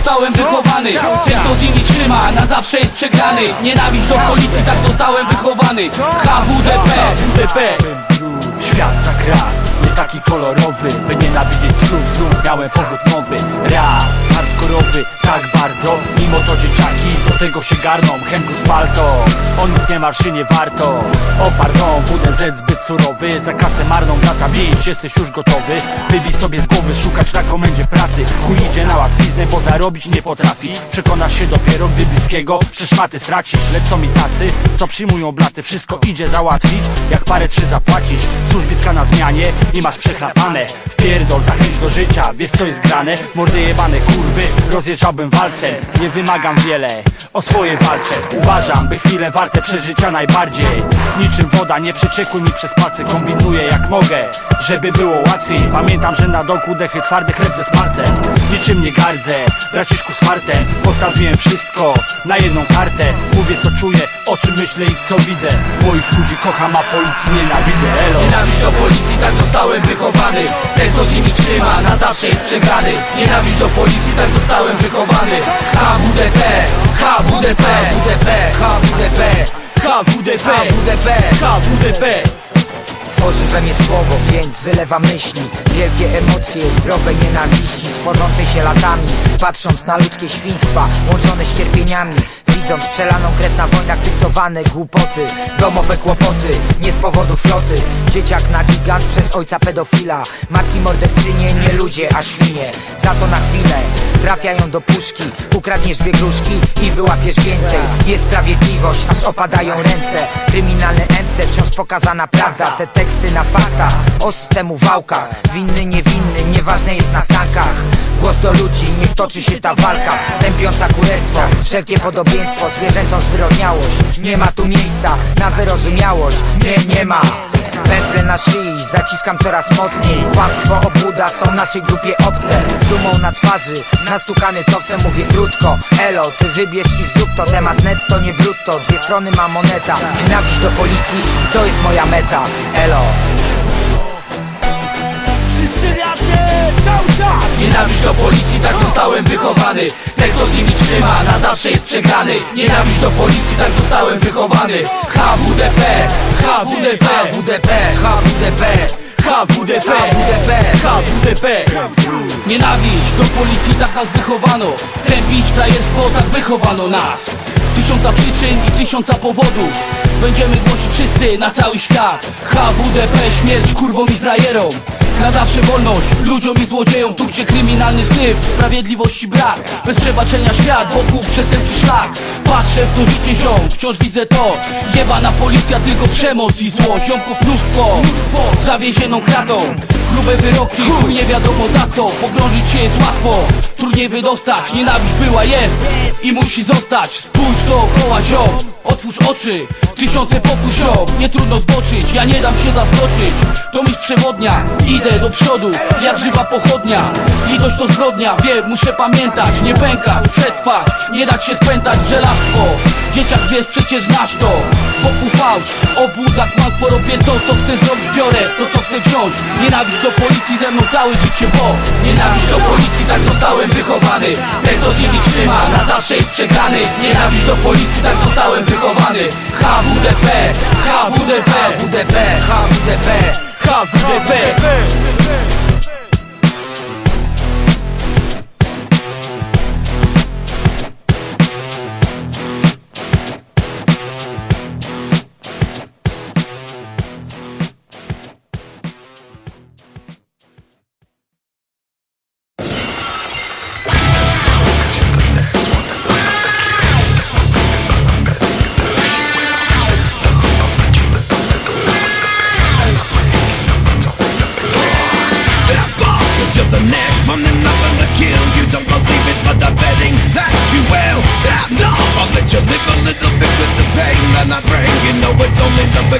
zostałem wychowany. Ten kto z nimi trzyma, na zawsze jest przegrany. Nienawiść do policji, tak zostałem wychowany. HWDP, WDP Świat zakradł, nie taki kolorowy By nienawidzieć słów, znów miałem powód nowy Rap, hardkorowy, tak bardzo. Mimo to dzieciaki do tego się garną. Chemku z palto, o nic nie marszy nie warto. O pardon, WDZ zbyt surowy Za kasę marną data bić, jesteś już gotowy Wybij sobie z głowy, szukać na komendzie pracy. Chuj idzie na łatwiznę, bo zarobić nie potrafi. Przekonasz się dopiero, gdy bliskiego Przeszmaty stracisz, lecą mi tacy Co przyjmują blaty, wszystko idzie załatwić. Jak parę trzy zapłacisz, służbiska na zmianie I masz przechlapane. Wpierdol, zachęć do życia, wiesz co jest grane? Mordy jebane kurwy, rozjeżdżałbym walcem Nie wymagam wiele, o swoje walczę Uważam, by chwile warte przeżycia najbardziej. Niczym woda, nie przeciekły mi przez palce. Kombinuję jak mogę, żeby było łatwiej. Pamiętam, że na doku dechy twardy chleb ze smalcem. Niczym nie gardzę, braciszku z fartem. Postawiłem wszystko na jedną kartę. Mówię co czuję, o czym myślę i co widzę? Moich ludzi kocham, a policji nienawidzę. Elo. Nienawiść do policji, tak zostałem wychowany. Ten kto z nimi trzyma, na zawsze jest przegrany. Nienawiść do policji, tak zostałem wychowany. HWDP, HWDP, HWDP, HWDP HWDP, HWDP, HWDP Tworzy we mnie słowo, więc wylewa myśli. Wielkie emocje, zdrowej nienawiści Tworzącej się latami. Patrząc na ludzkie świństwa Łączone z cierpieniami Widząc przelaną krew na wojnach dyktowane głupoty Domowe kłopoty, nie z powodu floty. Dzieciak na gigant przez ojca pedofila Matki morderczynie, nie ludzie, a świnie. Za to na chwilę trafiają do puszki. Ukradniesz dwie gruszki i wyłapiesz więcej. Jest sprawiedliwość, aż opadają ręce. Kryminalne MC, wciąż pokazana prawda. Te teksty na faktach, o systemu wałkach. Winny, niewinny, nieważne jest na sankach. Głos do ludzi, niech toczy się ta walka. Tępiąca kurestwo, wszelkie podobieństwo. Zwierzęcą zwyrodniałość. Nie ma tu miejsca na wyrozumiałość. Nie, nie ma Pętlę na szyi, zaciskam coraz mocniej. Kłamstwo, obłuda są naszej grupie obce. Z dumą na twarzy, nastukany towce Mówię krótko, elo, ty wybierz i zrób to. Temat netto, nie brutto, dwie strony ma moneta. Nienawiść do policji, to jest moja meta. Elo. Nienawiść do policji, tak zostałem wychowany. Ten kto z nimi trzyma, na zawsze jest przegrany. Nienawiść do policji, tak zostałem wychowany. HWDP, HWDP, HWDP, HWDP HWDP, HWDP, HWDP Nienawiść do policji, tak nas wychowano. Tępić frajerstwo, tak wychowano nas. Z tysiąca przyczyn i tysiąca powodów Będziemy głosić wszyscy na cały świat. HWDP, śmierć kurwom i frajerom na zawsze wolność. Ludziom i złodziejom Tu gdzie kryminalny syf, sprawiedliwości brak. Bez przebaczenia świat, wokół przestępczy szlak. Patrzę w to życie ziom, wciąż widzę to. Jebana policja, tylko przemoc i zło Ziomków mnóstwo, za więzienną kratą. Grube wyroki, chuj nie wiadomo za co. Pogrążyć się jest łatwo, trudniej wydostać. Nienawiść była, jest. I musi zostać. Spójrz dookoła ziom, otwórz oczy Tysiące pokus nie trudno zboczyć Ja nie dam się zaskoczyć, to mi przewodnia Idę do przodu, jak żywa pochodnia. Litość to zbrodnia, wiem, muszę pamiętać. Nie pękać, przetrwać, nie dać się spętać żelastwo. Dzieciak wiesz, przecież znasz to Wokół fałsz, obłuda, kłamstwo Robię to, co chcę zrobić, biorę to, co chcę wziąć. Nienawiść do policji ze mną całe życie, bo Nienawiść do policji, tak zostałem wychowany. Ten, kto z nimi trzyma, na zawsze jest przegrany. Nienawiść do policji, tak zostałem wychowany. HWDP, HWDP, HWDP, HWDP, HWDP and I'm gonna kill you. Don't believe it but I'm betting that you will. Stop, no! I'll let you live a little bit with the pain that I bring. You know it's only the beginning